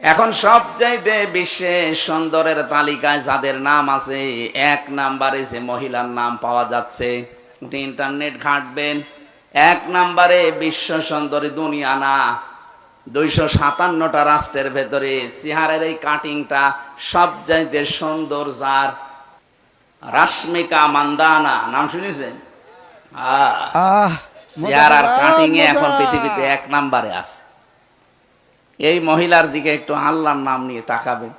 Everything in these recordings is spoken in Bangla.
এখন সবচাইতে বিশ্বে সুন্দরের তালিকায় যাদের নাম আছে এক নাম্বারে যে মহিলার নাম পাওয়া যাচ্ছে আপনি ইন্টারনেট ঘাঁটবেন। এক নাম্বারে বিশ্ব সুন্দরী দুনিয়া না দুইশো সাতান্নটা রাষ্ট্রের ভেতরে সিহারের এই কাটিংটা সবচাইতে সুন্দর যার। রাশ্মিকা মান্দানা নাম শুনেছেন? আহ আর কাটিং এখন পৃথিবীতে এক নাম্বারে আছে। এই মহিলার দিকে একটু আল্লাহর নাম নিয়ে তাকাবেন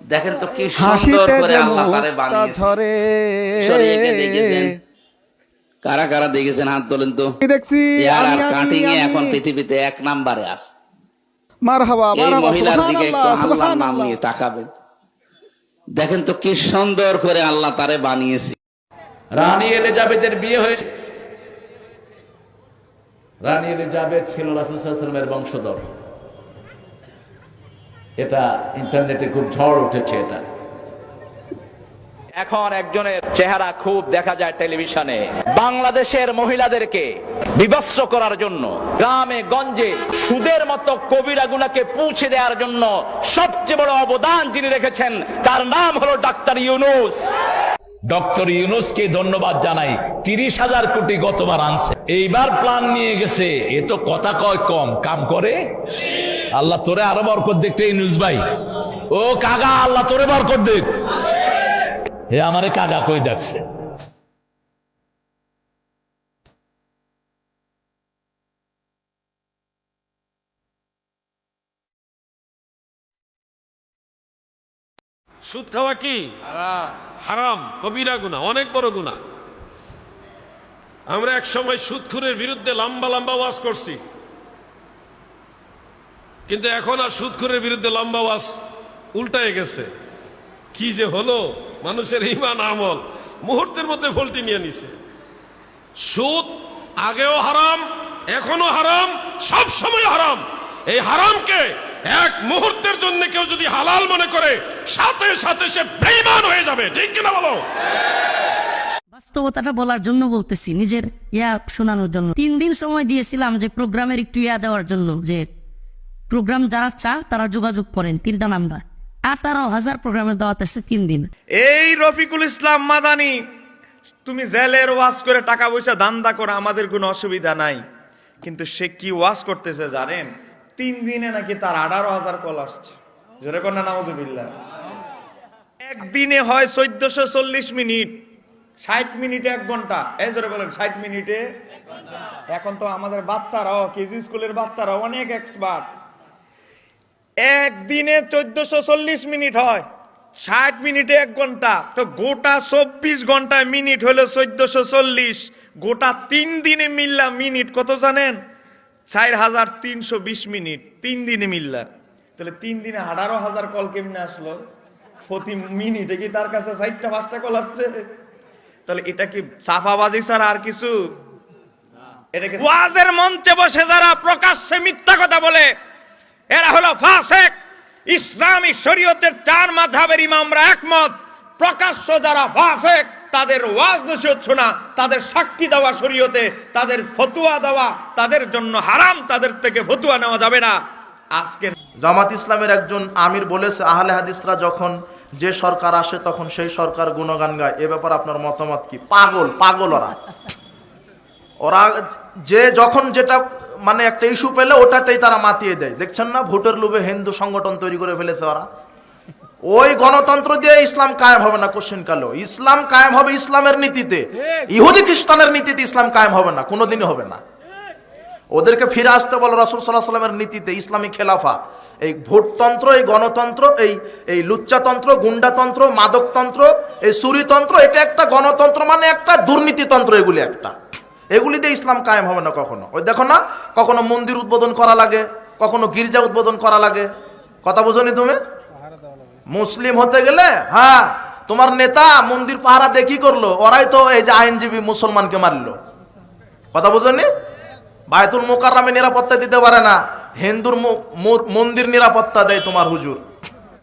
দেখেন তো কি সুন্দর করে আল্লাহ তারে কারা কারা দেখেছেন? হাত তোলেন তো। দেখছি আর আমি, আমি, কাটিং এ এখন পৃথিবীতে এক নাম্বারে আছে। মারহাবা মারহাবা মহিলার দিকে একটু সুবহানাল্লাহ আল্লাহর নাম নিয়ে তাকাবেন দেখেন তো কি সুন্দর করে আল্লাহ তারে বানিয়েছে। রানী এলিজাবেথের বিয়ে হয়েছে। রানী এলিজাবেথ ছিল রাসুলের বংশধর। এটা ইন্টারনেটে খুব ঝড় উঠেছে এটা। এখন একজনের চেহারা খুব দেখা যায় টেলিভিশনে। বাংলাদেশের মহিলাদেরকে বিভৎস করার জন্য গ্রামে গঞ্জে সুদের মতো কবিরা গুনাকে পৌঁছে দেওয়ার জন্য সবচেয়ে বড় অবদান যিনি রেখেছেন তার নাম হলো ডাক্তার ইউনুস। ডক্টর ইউনুসকে ধন্যবাদ জানাই তিরিশ হাজার কোটি গতবার আনছে। এইবার প্ল্যান নিয়ে গেছে এ তো কথা কয় কম কাম করে? আল্লাহ তোরে আরও বরকত দেখতে ইউনুস ভাই। ও কাগা আল্লাহ তোরে বরকত দেখ হে আমারে কাগা কই ডাকছে সুদ খাওয়া কি? হারাম। কবিরা গুণা অনেক বড় গুণা আমরা এক সময় সুদখুরের বিরুদ্ধে লম্বা লম্বা ওয়াজ করছি। কিন্তু এখন আর সুদখুরের বিরুদ্ধে লম্বা ওয়াজ উল্টায় গেছে। কি যে হলো? মানুষের ইমান আমল। মুহূর্তের মধ্যে ভোল্টি নিয়ে নিছে। সুদ আগেও হারাম এখনও হারাম, সব সময় হারাম। এই হারামকে এক মুহূর্তের জন্য কেউ যদি হালাল মনে করে, সাথে সাথে সে বেইমান হয়ে যাবে। ঠিক কিনা বলো? বাস্তবতাটা বলার জন্য বলতেছি, নিজের ইয়া শোনানোর জন্য। তিন দিন সময় দিয়েছিলাম যে প্রোগ্রামের একটু ইয়া দেওয়ার জন্য, যে প্রোগ্রাম যারা চান তারা যোগাযোগ করেন। তিনটা নাম্বার। আঠারো হাজার প্রোগ্রামের দাওয়াত আসছে তিন দিন। এই রফিকুল ইসলাম মাদানি, তুমি জেলের ওয়াজ করে টাকা পয়সা দান্দা করে, আমাদের কোনো অসুবিধা নাই। কিন্তু সে কি ওয়াজ করতেছে জানেন? তিন দিনে নাকি তার আঠারো হাজার কল আসছে। জোরে কন্যা নামজুবিল্লা একদিনে হয় চোদ্দশো চল্লিশ মিনিট। ষাট মিনিটে এক ঘণ্টা। এই জোরে বলেন, ষাট মিনিটে? এখন তো আমাদের বাচ্চারাও, কেজি স্কুলের বাচ্চারাও অনেক এক্সপার্ট একদিনে চোদ্দশো চল্লিশ মিনিট হয় ষাট মিনিটে এক ঘণ্টা। তো গোটা চব্বিশ ঘন্টায় মিনিট হলো চোদ্দশো চল্লিশ। গোটা তিন দিনে মিললা মিনিট কত জানেন? চার হাজার তিনশো বিশ মিনিট তিন দিনে মিললা। তাহলে তিন দিনে আঠারো হাজার কল কেমনে আসলো? প্রতি মিনিটে কি তার কাছে ষাটটা পাঁচটা কল আসছে? তাহলে এটা কি চাফাবাজি ছাড়া আর কিছু? এটাকে ওয়াজের মঞ্চে বসে যারা প্রকাশ্যে মিথ্যা কথা বলে এরা হলো ফাসেক। ইসলামী শরীয়তের চার মাঝাবের ইমামরা একমত। প্রকাশ্য যারা ফাসেক, তাদের ওয়াজ নসিহত শোনা, তাদের সাক্ষী দেওয়া শরীয়তে, তাদের ফতুয়া দেওয়া, তাদের জন্য হারাম, তাদের থেকে ফতুয়া নেওয়া যাবে না। আজকে জামাত ইসলামের একজন আমির বলেছে, আহলে হাদিসরা যখন যে সরকার আসে, তখন সেই সরকার গুণগান গায়। এ ব্যাপারে আপনার মতামত কি? পাগল পাগল ওরা। ওরা যে যখন যেটা মানে একটা ইস্যু পেলে ওটাতেই তারা মাতিয়ে দেয়। দেখছেন না? ভোটের লোভে হিন্দু সংগঠন তৈরি করে ফেলেছে ওরা। ওই গণতন্ত্র দিয়ে ইসলাম কায়েম হবে না কোশ্চেন কালো। ইসলাম কায়েম হবে ইসলামের নীতিতে। ইহুদি খ্রিস্টানের নীতিতে ইসলাম কায়েম হবে না কোনোদিনই হবে না। ওদেরকে ফিরে আসতে বলো রসুল সাল্লাহ সাল্লামের নীতিতে ইসলামী খেলাফা। এই ভোটতন্ত্র এই গণতন্ত্র এই এই লুচ্চাতন্ত্র গুন্ডাতন্ত্র মাদকতন্ত্র এই সুরিতন্ত্র এটা একটা গণতন্ত্র মানে একটা দুর্নীতিতন্ত্র এগুলি একটা। এগুলিতে ইসলাম কায়েম হবে না কখনো। ওই দেখো না, কখনো মন্দির উদ্বোধন করা লাগে, কখনো গির্জা উদ্বোধন করা লাগে। কথা বুঝনি তুমি? মুসলিম হতে গেলে হ্যাঁ তোমার নেতা মন্দির পাহারা দিয়ে কি করল? ওরাই তো এই যে আইনজীবী মুসলমানকে মারলো। কথা বুঝনি? বায়তুল মোকাররামে নিরাপত্তা দিতে পারে না। হিন্দুর মন্দির নিরাপত্তা দেয় তোমার হুজুর।